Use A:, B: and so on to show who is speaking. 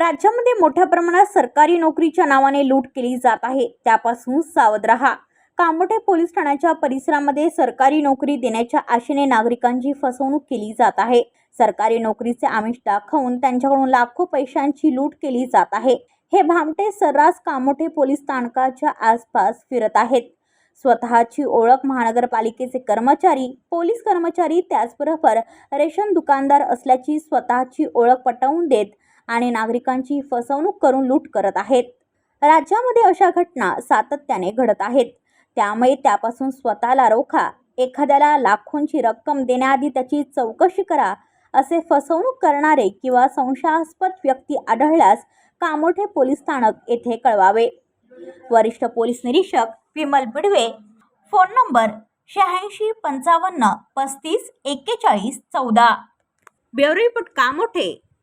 A: राज्यामध्ये मोठ्या प्रमाणात सरकारी नोकरीच्या नावाने लूट केली जात आहे. त्यापासून सावध रहा. कामोठे पोलीस ठाण्याच्या परिसरामध्ये सरकारी नोकरी देण्याच्या आशेने नागरिकांची फसवणूक केली जात आहे. सरकारी नोकरीचे आमिष दाखवून त्यांच्याकडून लाखो पैशांची लूट केली जात आहे. हे भामटे सर्रास कामोठे पोलीस स्थानकाच्या आसपास फिरत आहेत. स्वतःची ओळख महानगरपालिकेचे कर्मचारी पोलीस कर्मचारी त्याचबरोबर रेशन दुकानदार असल्याची स्वतःची ओळख पटवून देत आणि नागरिकांची फसवणूक करून लूट करत आहेत. राज्यामध्ये अशा घटना सातत्याने घडत आहेत. त्यामुळे त्यापासून स्वतःला रोखा. एखाद्याला लाखोंची रक्कम देण्याआधी त्याची चौकशी करा. असे फसवणूक करणारे किंवा संशयास्पद व्यक्ती आढळल्यास कामोठे पोलीस स्थानक येथे कळवावे. वरिष्ठ पोलीस निरीक्षक विमल बिडवे. फोन नंबर शहाऐंशी पंचावन्न पस्तीस एक्केचाळीस चौदा. Bureau report Kamothe.